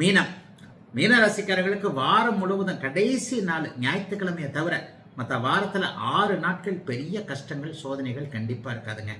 மீனம் மீன ராசிக்காரர்களுக்கு வாரம் முழுவதும் கடைசி நாள் ஞாயிற்றுக்கிழமையை தவிர மற்ற வாரத்தில் ஆறு நாட்கள் பெரிய கஷ்டங்கள் சோதனைகள் கண்டிப்பாக இருக்காதுங்க.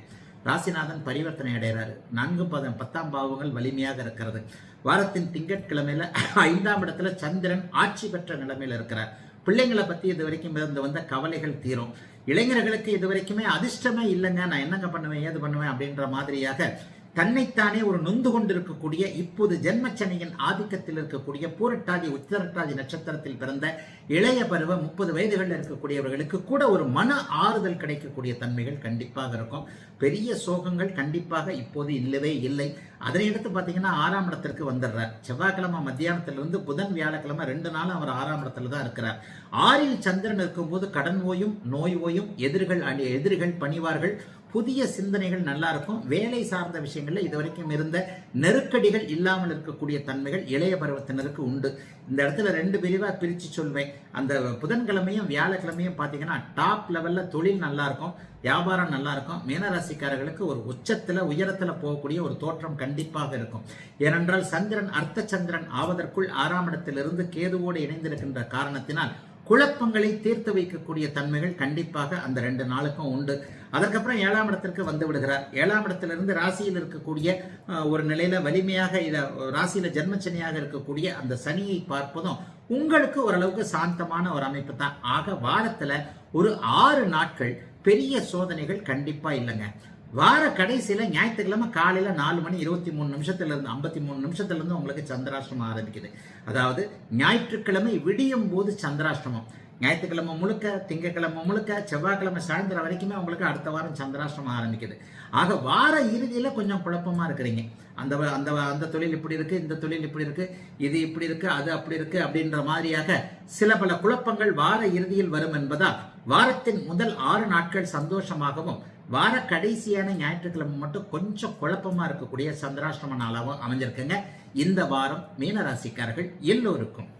ராசிநாதன் பரிவர்த்தனை அடைகிறாரு. நான்கு பதம் பத்தாம் பாவங்கள் வலிமையாக இருக்கிறது. வாரத்தின் திங்கட்கிழமையில ஐந்தாம் இடத்துல சந்திரன் ஆட்சி பெற்ற நிலைமையில் இருக்கிறார். பிள்ளைங்களை பற்றி இது வரைக்கும் இருந்து வந்த கவலைகள் தீரும். இளைஞர்களுக்கு இது வரைக்குமே அதிர்ஷ்டமே இல்லைங்க. நான் என்னங்க பண்ணுவேன் ஏது பண்ணுவேன் அப்படின்ற மாதிரியாக தன்னைத்தானே ஒரு நொந்து கொண்டிருக்கக்கூடிய இப்போது ஜென்மச்சனையின் ஆதிக்கத்தில் இருக்கக்கூடிய பூரட்டாதி உத்தரட்டாதி நட்சத்திரத்தில் பிறந்த இளைய பருவ முப்பது வயதுகளில் இருக்கக்கூடியவர்களுக்கு கூட ஒரு மன ஆறுதல் கிடைக்கக்கூடிய தன்மைகள் கண்டிப்பாக இருக்கும். பெரிய சோகங்கள் கண்டிப்பாக இப்போது இல்லவே இல்லை. அதனை எடுத்து பார்த்தீங்கன்னா ஆறாம் இடத்திற்கு வந்துடுறார். செவ்வாய்க்கிழமை மத்தியானத்திலிருந்து புதன் வியாழக்கிழமை ரெண்டு நாள் அவர் ஆறாம் இடத்துல தான் இருக்கிறார். ஆறில் சந்திரன் இருக்கும்போது கடன் ஓயும் நோய் ஓயும் எதிர்கள் அணி- எதிரிகள் பணிவார்கள். புதிய சிந்தனைகள் நல்லா இருக்கும். வேலை சார்ந்த விஷயங்களில் இதுவரைக்கும் இருந்த நெருக்கடிகள் இல்லாமல் இருக்கக்கூடிய தன்மைகள் இளைய பருவத்தினருக்கு உண்டு. இந்த இடத்துல ரெண்டு பிரிவாக பிரிச்சு சொல்வேன். அந்த புதன்கிழமையும் வியாழக்கிழமையும் பார்த்தீங்கன்னா டாப் லெவலில் தொழில் நல்லா இருக்கும். வியாபாரம் நல்லா இருக்கும். மீனராசிக்காரர்களுக்கு ஒரு உச்சத்தில் உயரத்தில் போகக்கூடிய ஒரு தோற்றம் கண்டிப்பாக இருக்கும். ஏனென்றால் சந்திரன் அர்த்த சந்திரன் ஆவதற்குள் ஆறாம் இடத்திலிருந்து கேதுவோடு இணைந்திருக்கின்ற காரணத்தினால் குழப்பங்களை தீர்த்து வைக்கக்கூடிய தன்மைகள் கண்டிப்பாக அந்த ரெண்டு நாளுக்கும் உண்டு. அதற்கப்புறம் ஏழாம் இடத்திற்கு வந்து விடுகிறார். ஏழாம் இடத்திலிருந்து ராசியில் இருக்கக்கூடிய ஒரு நிலையில வலிமையாக இதை ராசியில ஜென்மச்சனியாக இருக்கக்கூடிய அந்த சனியை பார்ப்பதும் உங்களுக்கு ஓரளவுக்கு சாந்தமான ஒரு அமைப்பு தான். ஆக வாரத்துல ஒரு ஆறு நாட்கள் பெரிய சோதனைகள் கண்டிப்பா இல்லைங்க. வார கடைசியில ஞாயிற்றுக்கிழமை காலையில நாலு மணி இருபத்தி மூணு நிமிஷத்துல இருந்து ஐம்பத்தி மூணு நிமிஷத்துல இருந்து உங்களுக்கு சந்திராஷ்டிரமம் ஆரம்பிக்குது. அதாவது ஞாயிற்றுக்கிழமை விடியும் போது சந்திராஷ்டிரமம். ஞாயிற்றுக்கிழமை முழுக்க திங்கக்கிழமை முழுக்க செவ்வாய்க்கிழமை சாயந்தரம் வரைக்குமே உங்களுக்கு அடுத்த வாரம் சந்திராஷ்டிரமம் ஆரம்பிக்குது. ஆக வார இறுதியில் கொஞ்சம் குழப்பமாக இருக்கிறீங்க. அந்த வ- அந்த அந்த தொழில் இப்படி இருக்குது இந்த தொழில் இப்படி இருக்குது இது இப்படி இருக்குது அது அப்படி இருக்குது அப்படின்ற மாதிரியாக சில பல குழப்பங்கள் வார இறுதியில் வரும் என்பதால் வாரத்தின் முதல் ஆறு நாட்கள் சந்தோஷமாகவும் வார கடைசியான ஞாயிற்றுக்கிழமை மட்டும் கொஞ்சம் குழப்பமாக இருக்கக்கூடிய சந்திராஷ்டம நாளாகவும் அமைஞ்சிருக்குங்க. இந்த வாரம் மீனராசிக்காரர்கள் எல்லோருக்கும்.